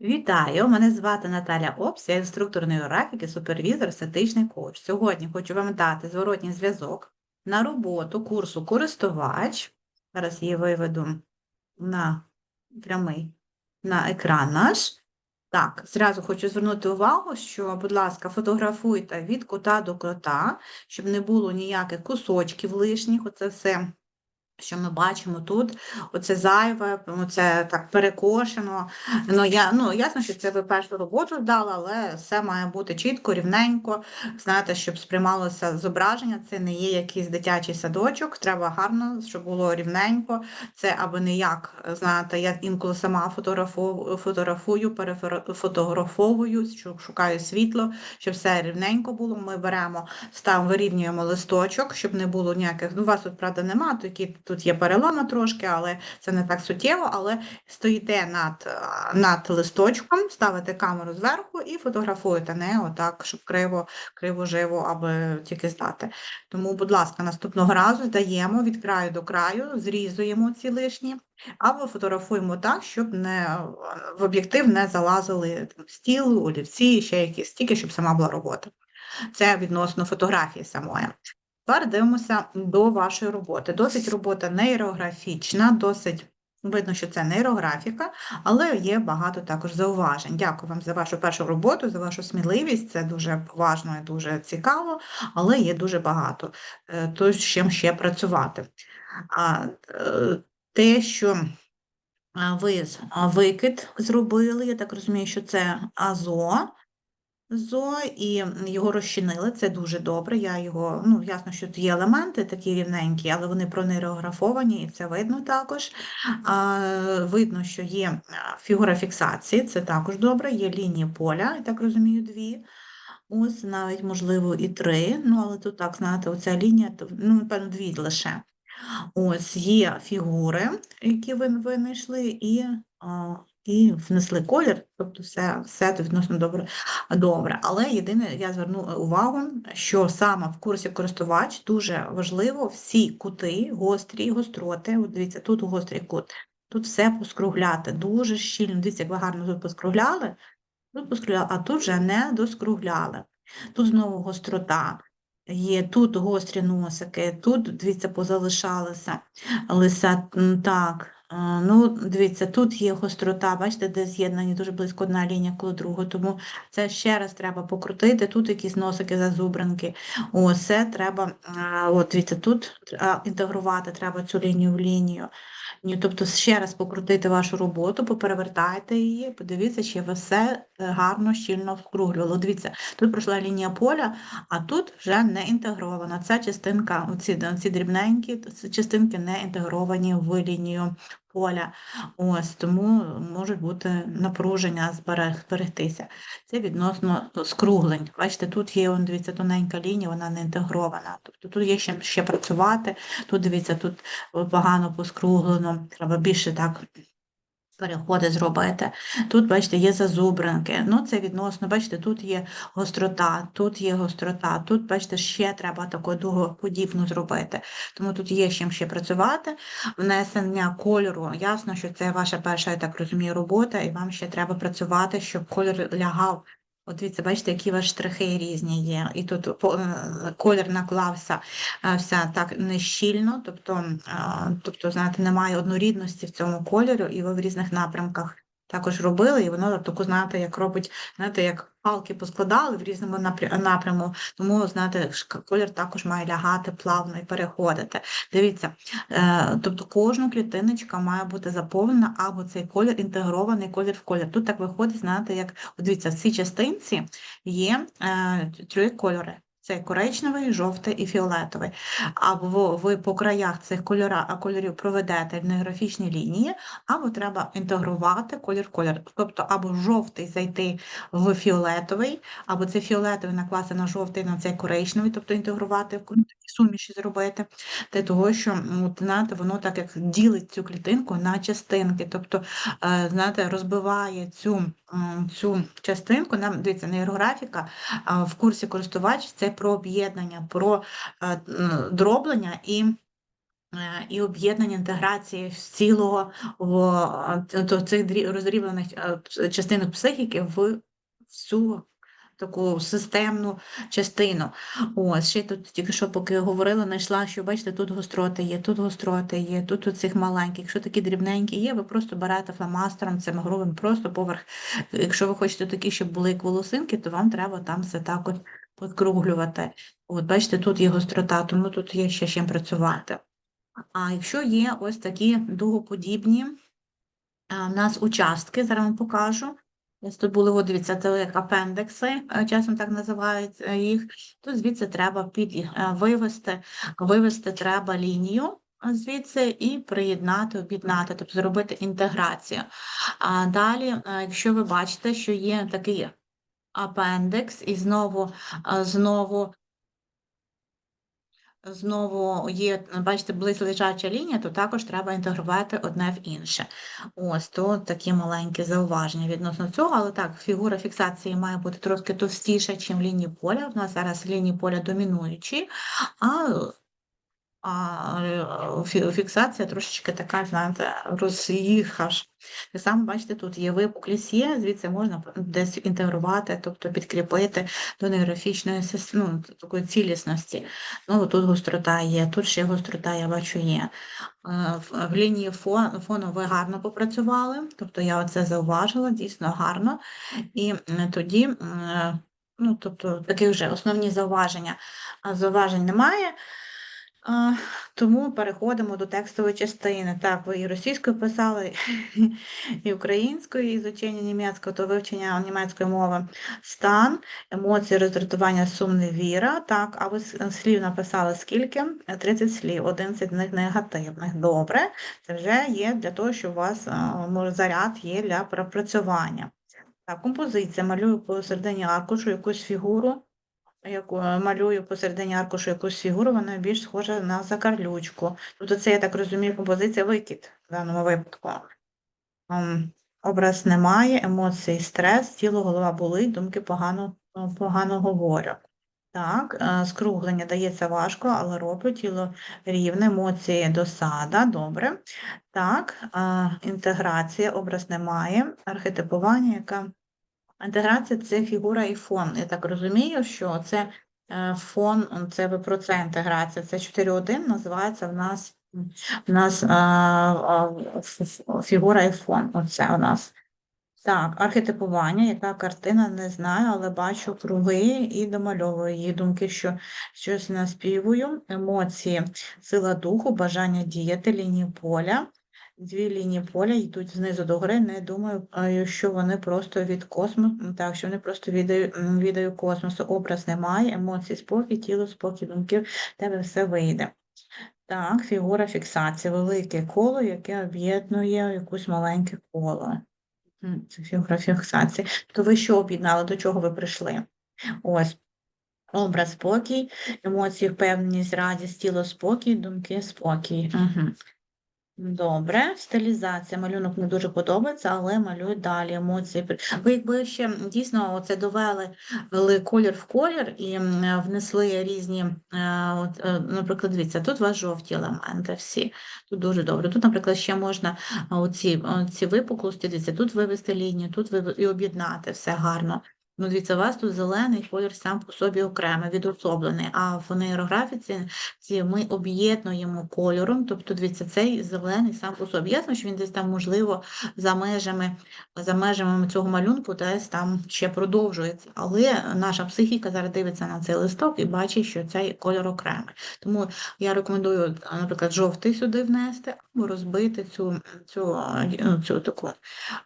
Вітаю! Мене звати Наталя Опс, я інструктор нейрографіки, супервізор, статичний коуч. Сьогодні хочу вам дати зворотній зв'язок на роботу курсу користувач. Зараз її виведу на прямий на екран наш. Так, зразу хочу звернути увагу, що, будь ласка, фотографуйте від кута до кота, щоб не було ніяких кусочків лишніх. Оце все що ми бачимо тут, оце зайве, оце так перекошено. Ну, я, ну, ясно, що це ви першу роботу здали, але все має бути чітко, рівненько. Знаєте, щоб сприймалося зображення, це не є якийсь дитячий садочок, треба гарно, щоб було рівненько. Це аби не як, знаєте, я інколи сама фотографую, фотографую перефотографовую, шукаю світло, щоб все рівненько було. Ми беремо, ставимо, вирівнюємо листочок, щоб не було ніяких. Ну, вас тут, правда, немає, такі Тут є перелома трошки, але це не так суттєво. Але стоїте над над листочком, ставите камеру зверху і фотографуєте не отак, щоб криво, криво живо, аби тільки здати. Тому, будь ласка, наступного разу здаємо від краю до краю, зрізуємо ці лишні, або фотографуємо так, щоб не в об'єктив не залазили стіл, олівці, ще якісь, тільки щоб сама була робота. Це відносно фотографії самої. Тепер дивимося до вашої роботи. Досить робота нейрографічна, досить видно, що це нейрографіка, але є багато також зауважень. Дякую вам за вашу першу роботу, за вашу сміливість. Це дуже поважно і дуже цікаво, але є дуже багато е, то, з чим ще працювати. А е, те, що ви викид зробили, я так розумію, що це АЗО. ЗО і його розчинили, це дуже добре. Я його, ну, ясно, що тут є елементи такі рівненькі, але вони пронейрографовані, і це видно також. А, Видно, що є фігура фіксації, це також добре, є лінії поля, я так розумію, дві. Ось навіть, можливо, і три. Ну, але тут так, знаєте, оця лінія, ну, напевно, дві лише. Ось є фігури, які ви винайшли, і і внесли колір, тобто все все відносно добре. добре. Але єдине, я зверну увагу, що саме в курсі користувач дуже важливо всі кути, гострі, гостроти. От дивіться, тут гострий кут, тут все поскругляти, дуже щільно. Дивіться, як ви гарно тут поскругляли, тут поскругляли, а тут вже не доскругляли. Тут знову гострота. Є тут гострі носики, тут, дивіться, позалишалися лиса так. Ну, дивіться, тут є гострота, бачите, де з'єднані дуже близько одна лінія коло другої, тому це ще раз треба покрутити. Тут якісь носики, зазубринки. Ось треба, от дивіться, тут інтегрувати треба цю лінію в лінію. Тобто ще раз покрутити вашу роботу, поперевертайте її, подивіться, чи ви все е, гарно, щільно вкруглювали. Дивіться, тут пройшла лінія поля, а тут вже не інтегрована. Ця частинка, оці, ці дрібненькі частинки не інтегровані в лінію поля. Ось Тому можуть бути напруження зберегтися. Це відносно скруглень. Бачите, тут є, он, дивіться, тоненька лінія, вона не інтегрована. Тобто тут є ще, ще працювати, тут дивіться, тут погано поскруглено, треба більше так переходи зробити. Тут, бачите, є зазубринки. Ну, це відносно, бачите, тут є гострота, тут є гострота, тут, бачите, ще треба таку дугоподібну зробити. Тому тут є чим ще працювати. Внесення кольору. Ясно, що це ваша перша, я так розумію, робота, і вам ще треба працювати, щоб кольор лягав От дивіться, бачите, які у штрихи різні є. І тут е, колір наклався все вся так нещільно, тобто, тобто, знаєте, немає однорідності в цьому кольорі, і ви в різних напрямках також робили, і воно таку, знаєте, як робить, знаєте, як палки поскладали в різному напряму, тому, знаєте, колір також має лягати плавно і переходити. Дивіться, е, тобто кожна клітиночка має бути заповнена, або цей колір інтегрований колір в колір. Тут так виходить, знаєте, як, дивіться, в цій частинці є е, три кольори. Це коричневий, жовтий і фіолетовий. Або ви по краях цих кольорів проведете графічні лінії, або треба інтегрувати колір в колір. Тобто або жовтий зайти в фіолетовий, або це фіолетовий накласти на жовтий, на цей коричневий, тобто інтегрувати в суміші зробити. Для того, що от, знаєте, воно так як ділить цю клітинку на частинки, тобто е, знаєте, розбиває цю цю частинку. Нам дивіться, нейрографіка в курсі користувач це про об'єднання, про е, дроблення і е, і об'єднання інтеграції з цілого в цих е, частинок психіки в всю таку системну частину. Ось ще тут тільки що поки говорила, знайшла, що бачите, тут гостроти є, тут гостроти є, тут оцих маленьких. Якщо такі дрібненькі є, ви просто берете фломастером цим грубим просто поверх. Якщо ви хочете такі, щоб були як волосинки, то вам треба там все так от підкруглювати. От бачите, тут є гострота, тому тут є ще чим працювати. А якщо є ось такі дугоподібні а, в нас участки, зараз вам покажу. Тут були, от дивіться, це як апендекси, е, часом так називають е, їх. То звідси треба під, е, вивести, вивести треба лінію звідси і приєднати, об'єднати, тобто зробити інтеграцію. А далі, якщо ви бачите, що є такий апендекс, і знову, знову знову є, бачите, близлежача лінія, то також треба інтегрувати одне в інше. Ось то такі маленькі зауваження відносно цього, але так, фігура фіксації має бути трошки товстіша, ніж лінії поля. У нас зараз лінії поля домінуючі, а, фіксація трошечки така, знаєте, роз'їхаш. Так само, бачите, тут є випуклість є, звідси можна десь інтегрувати, тобто підкріпити до нейрофічної ну, такої цілісності. Ну, тут гострота є, тут ще гострота, я бачу, є. Е, В, лінії фон, фону ви гарно попрацювали, тобто я оце зауважила, дійсно гарно. І тоді, ну, тобто, такі вже основні зауваження. А зауважень немає. Тому переходимо до текстової частини. Так, ви і російською писали, і українською, і звичайно німецькою, то вивчення німецької мови стан, емоції, роздратування, сум, невіра. Так, а ви слів написали скільки? 30 слів, 11 з них негативних. Добре, це вже є для того, щоб у вас заряд є для пропрацювання. Так, композиція. Малюю посередині аркушу якусь фігуру яку е, малюю посередині аркушу якусь фігуру, вона більш схожа на закарлючку. Тобто це, я так розумію, композиція викид в даному випадку. Ем, Образ немає, емоцій, стрес, тіло, голова болить, думки погано, е, погано говорю. Так, е, скруглення дається важко, але роблю тіло рівне, емоції досада, добре. Так, інтеграція, образ немає, архетипування, яка Інтеграція це фігура і фон. Я так розумію, що це е, фон, це ви про це інтеграція. Це 4.1 називається в нас, в нас а, ф- ф- фігура і фон. Оце у нас. Так, архетипування, яка картина, не знаю, але бачу круги і домальовую її думки, що щось наспівую, емоції, сила духу, бажання діяти, лінії поля. Дві лінії поля йдуть знизу до гори. Не думаю, що вони просто від космосу, так, що вони просто віддають віддаю космосу. Образ немає, емоцій, спокій, тіло, спокій, думків, тебе все вийде. Так, фігура фіксації, велике коло, яке об'єднує якусь маленьке коло. Це фігура фіксації. То ви що об'єднали, до чого ви прийшли? Ось. Образ спокій, емоції, впевненість, радість, тіло спокій, думки спокій. Угу. Добре, стилізація. Малюнок не дуже подобається, але малюю далі емоції. Ви якби ще дійсно оце довели вели колір в колір і внесли різні, е, от, е, наприклад, дивіться, тут у вас жовті елементи всі. Тут дуже добре. Тут, наприклад, ще можна а, оці, ці випуклості, дивіться, тут вивести лінію, тут вив- і об'єднати все гарно. Ну, дивіться, у вас тут зелений колір сам по собі окремо, відособлений, а в нейрографіці ці ми об'єднуємо кольором, тобто, дивіться, цей зелений сам по собі. Ясно, що він десь там, можливо, за межами, за межами цього малюнку десь там ще продовжується. Але наша психіка зараз дивиться на цей листок і бачить, що цей кольор окремий. Тому я рекомендую, наприклад, жовтий сюди внести або розбити цю, цю, цю таку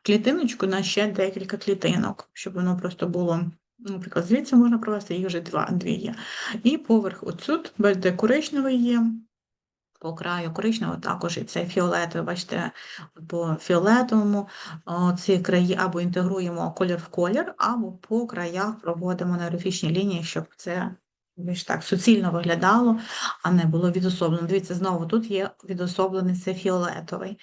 клітиночку на ще декілька клітинок, щоб воно просто було. Наприклад, звідси можна провести, їх вже два, дві є. І поверх отсюд, де коричневий є, по краю коричневого також і цей фіолетовий, бачите, по фіолетовому ці краї або інтегруємо колір в колір, або по краях проводимо нейрофічні лінії, щоб це більш так суцільно виглядало, а не було відособлено. Дивіться, знову тут є відособлений це фіолетовий.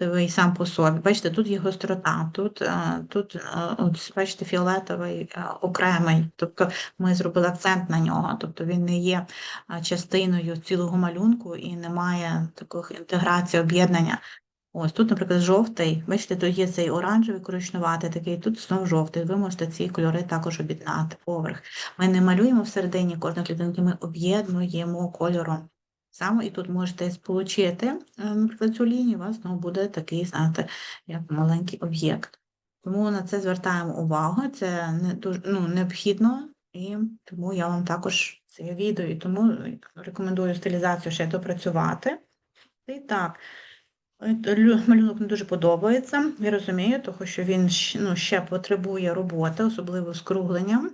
Дивий сам по собі. Бачите, тут є гострота, тут, е, тут е, от, бачите, фіолетовий е, окремий. Тобто ми зробили акцент на нього. Тобто він не є е, частиною цілого малюнку і немає таких інтеграцій, об'єднання. Ось тут, наприклад, жовтий. Бачите, тут є цей оранжевий коричневатий такий, тут знов жовтий. Ви можете ці кольори також об'єднати поверх. Ми не малюємо всередині кожної клітинки, ми об'єднуємо кольором. Саме і тут можете сполучити, е, наприклад, цю лінію, у вас знову буде такий, знаєте, як маленький об'єкт. Тому на це звертаємо увагу, це не дуже ну, необхідно, і тому я вам також це відео, і тому рекомендую стилізацію ще допрацювати. І так, малюнок не дуже подобається, я розумію, тому що він ну, ще потребує роботи, особливо з кругленням.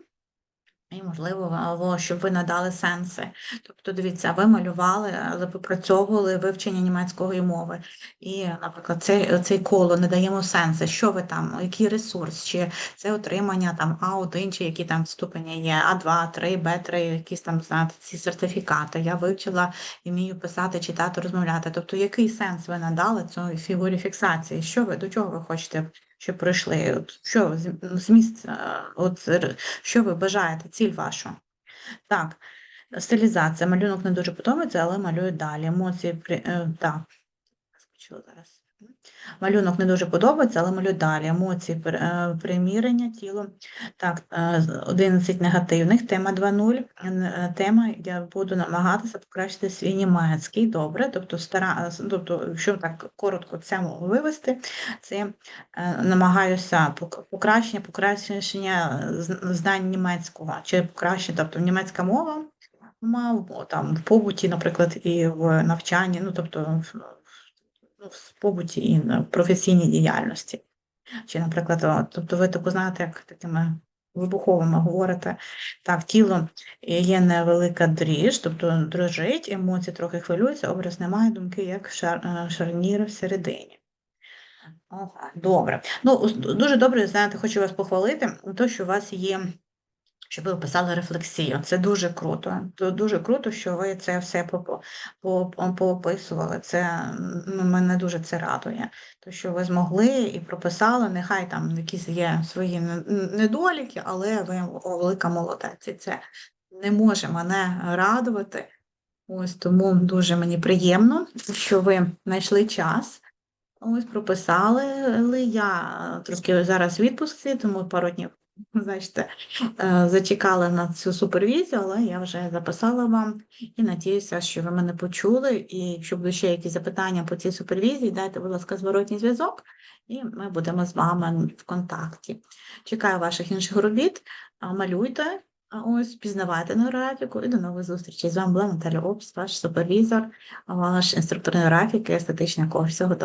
І, можливо, щоб ви надали сенси. Тобто, дивіться, ви малювали, але випрацьовували вивчення німецької мови. І, наприклад, цей, цей коло не даємо сенси. Що ви там, який ресурс, чи це отримання там А1, чи які там ступені є, А2, 3, Б3, якісь там, знаєте, ці сертифікати. Я вивчила і вмію писати, читати, розмовляти. Тобто, який сенс ви надали цій фігурі фіксації? Що ви, до чого ви хочете, щоб прийшли? От, що зміст, е, от, що ви бажаєте, ціль вашу? Так, стилізація. Малюнок не дуже подобається, але малюю далі. Емоції при... е, так. Зараз. Малюнок не дуже подобається, але малюю далі. Емоції, е, примірення, тіло. Так, е, 11 негативних, тема 2.0. Е, Тема, я буду намагатися покращити свій німецький. Добре, тобто, стара, е, тобто, якщо так коротко це вивести, це е, намагаюся покращення, покращення е, знань німецького, чи покращення, тобто німецька мова, мав там в побуті, наприклад, і в навчанні, ну тобто в, побуті і на професійній діяльності. Чи, наприклад, тобто ви таку знаєте, як такими вибуховими говорите, так, тіло є невелика дріж, тобто дрожить, емоції трохи хвилюються, образ немає, думки як шар, е, шарнір всередині. Добре. Ну, дуже добре, знаєте, хочу вас похвалити, то, що у вас є, що ви описали рефлексію. Це дуже круто. Дуже круто, що ви це все поописували. Це ну, мене дуже це радує. То, що ви змогли і прописали, нехай там якісь є свої недоліки, але ви велика молодець. І це не може мене радувати. Ось тому дуже мені приємно, що ви знайшли час. Ось прописали, я е, трошки зараз відпустці, тому пару днів, значите, е, зачекала на цю супервізію, але я вже записала вам і надіюся, що ви мене почули. І якщо будуть ще якісь запитання по цій супервізії, дайте, будь ласка, зворотній зв'язок, і ми будемо з вами в контакті. Чекаю ваших інших робіт, малюйте, ось пізнавайте на графіку і до нових зустрічей. З вами була Наталя Обс, ваш супервізор, ваш інструктор графіки, естетичний коуч. Всього доброго.